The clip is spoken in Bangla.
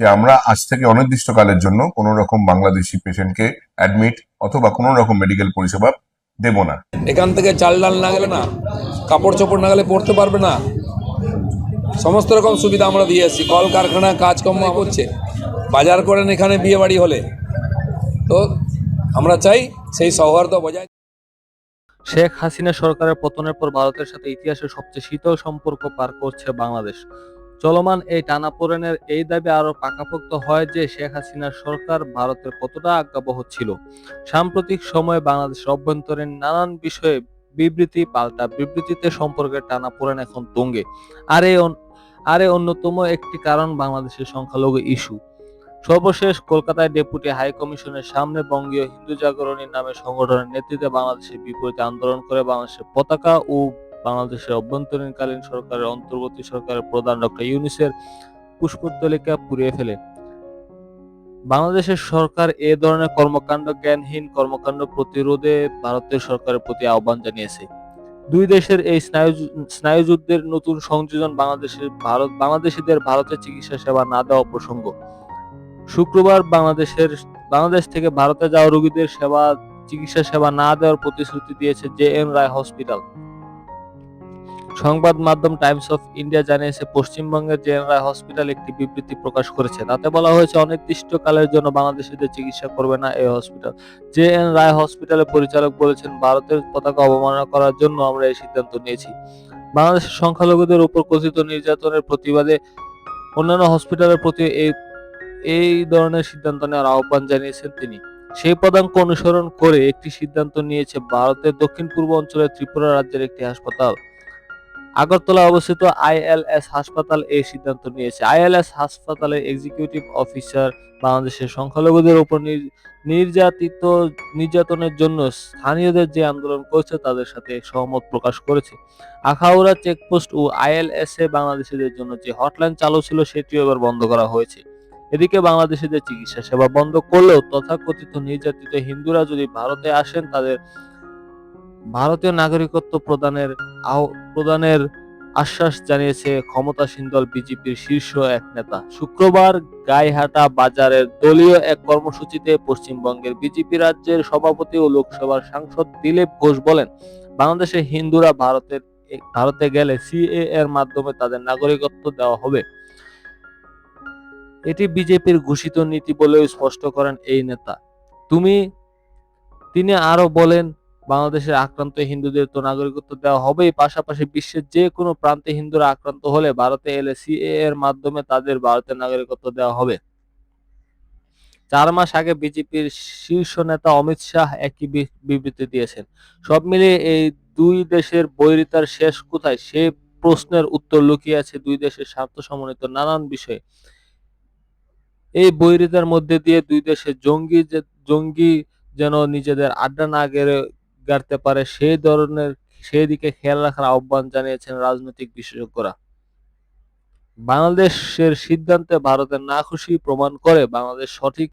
যে আমরা আজ থেকে অনির্দিষ্টকালের জন্য কোনো রকম বাংলাদেশি পেশেন্টকে অ্যাডমিট অথবা কোনো রকম মেডিকেল পরিষেবা দেব না। এখান থেকে চাল ডাল না গেলে না কাপড় চোপড় না গেলে পড়তে পারবে না। সমস্ত রকম সুবিধা আমরা দিয়ে আসছি কল কারখানা কাজকর্ম করছে বাজার করেন এখানে বিয়ে বাড়ি হলে। তো আমরা চাই সেই সৌহার্দ্য বজায় শেখ হাসিনা সরকারের পতনের পর ভারতের সাথে ইতিহাসের সবচেয়ে শীতল সম্পর্ক পার করছে বাংলাদেশ। চলমান এই টানাপোড়েনের এই দাবি আরও পাকাপোক্ত হয় যে শেখ হাসিনার সরকার ভারতের কতটা আজ্ঞাবহ ছিল। সাম্প্রতিক সময়ে বাংলাদেশের অভ্যন্তরীণ নানান বিষয়ে বিবৃতি, পাল্টা বিবৃতিতে সম্পর্কে টানাপোড়েন এখন তুঙ্গে। আর এই আর অন্যতম একটি কারণ বাংলাদেশের সংখ্যালঘু ইস্যু। সর্বশেষ কলকাতায় ডেপুটি হাই কমিশনের সামনে বঙ্গীয় হিন্দু জাগরণী নামে সংগঠনের নেতৃত্বে বাংলাদেশের বিপরীতে আন্দোলন করে বাংলাদেশের পতাকা ও বাংলাদেশের অভ্যন্তরীণকালীন সরকারের অন্তর্বর্তী সরকারের প্রধান ডক্টর ইউনিসের পুষ্পতলিকা পুড়িয়ে ফেলে। বাংলাদেশের সরকার এ ধরনের কর্মকাণ্ড, জ্ঞানহীন কর্মকাণ্ড প্রতিরোধে ভারতের সরকারের প্রতি আহ্বান জানিয়েছে। দুই দেশের এই স্নায়ু স্নায়ুযুদ্ধের নতুন সংযোজন বাংলাদেশের ভারত, বাংলাদেশিদের ভারতের চিকিৎসা সেবা না দেওয়া প্রসঙ্গ। শুক্রবার বাংলাদেশের, বাংলাদেশ থেকে ভারতে যাওয়া রোগীদের সেবা, চিকিৎসা সেবা না দেওয়ার প্রতিশ্রুতি দিয়েছে জে এন রায় হসপিটাল। সংবাদ মাধ্যম টাইমস অফ ইন্ডিয়া জানিয়েছে, পশ্চিমবঙ্গের জে এন রায় হসপিটাল একটি বিবৃতি প্রকাশ করেছে। তাতে বলা হয়েছে, অনির্দিষ্টকালের জন্য বাংলাদেশিদের চিকিৎসা করবে না এই হসপিটাল। জে এন রায় হসপিটালের পরিচালক বলেছেন, ভারতের পতাকা অবমাননা করার জন্য আমরা এই সিদ্ধান্ত নিয়েছি। বাংলাদেশের সংখ্যালঘুদের উপর কথিত নির্যাতনের প্রতিবাদে অন্যান্য হসপিটালের প্রতি এই এই ধরনের সিদ্ধান্ত নেওয়ার আহ্বান জানিয়েছেন তিনি। সেই পদাঙ্ক অনুসরণ করে একটি সিদ্ধান্ত নিয়েছে ভারতের দক্ষিণ পূর্ব অঞ্চলের ত্রিপুরা রাজ্যের একটি হাসপাতাল। আগরতলা অবস্থিত আইএলএস হাসপাতাল এই সিদ্ধান্ত নিয়েছে। আইএলএস হাসপাতালের এক্সিকিউটিভ অফিসার বাংলাদেশের সংখ্যালঘুদের উপর নির্যাতিত, নির্যাতনের জন্য স্থানীয়দের যে আন্দোলন করছে তাদের সাথে সহমত প্রকাশ করেছে। আখাউড়া চেকপোস্ট ও আইএলএস এ বাংলাদেশিদের জন্য যে হটলাইন চালু ছিল সেটিও এবার বন্ধ করা হয়েছে। এদিকে বাংলাদেশিদের চিকিৎসা সেবা বন্ধ করলেও তথাকথিত নির্যাতিত হিন্দুরা যদি ভারতে আসেন তাদের ভারতীয় নাগরিকত্ব প্রদানের প্রদানের আশ্বাস জানিয়েছে ক্ষমতাসীন দল বিজেপির শীর্ষ এক নেতা। শুক্রবার গাইহাটা বাজারের দলীয় এক কর্মসূচিতে পশ্চিমবঙ্গের বিজেপি রাজ্যের সভাপতি ও লোকসভার সাংসদ দিলীপ ঘোষ বলেন বাংলাদেশের হিন্দুরা ভারতের ভারতে গেলে সিএ এর মাধ্যমে তাদের নাগরিকত্ব দেওয়া হবে। এটি বিজেপির ঘোষিত নীতি বলেও স্পষ্ট করেন এই নেতা। তুমি, তিনি আরও বলেন বাংলাদেশের আক্রান্ত হিন্দুদের তো নাগরিকত্ব দেওয়া হবেই, পাশাপাশি বিশ্বের যে কোনো প্রান্তে হিন্দুরা আক্রান্ত হলে ভারতে এলে সিএ এর মাধ্যমে তাদের ভারতের নাগরিকত্ব দেওয়া হবে। চার মাস আগে বিজেপির শীর্ষ নেতা অমিত শাহ একই বিবৃতি দিয়েছেন। সব মিলিয়ে এই দুই দেশের বৈরিতার শেষ কোথায় সে প্রশ্নের উত্তর লুকিয়ে আছে দুই দেশের স্বার্থ সমন্বিত নানান বিষয়ে। এই বৈরিতার মধ্যে দিয়ে দুই দেশের জঙ্গি জঙ্গি যেন নিজেদের আড্ডা না গেড়ে গাড়তে পারে, সেই ধরনের, সেই দিকে খেয়াল রাখার আহ্বান জানিয়েছেন রাজনৈতিক বিশেষজ্ঞরা। বাংলাদেশের সিদ্ধান্তে ভারতের না খুশি প্রমাণ করে বাংলাদেশ সঠিক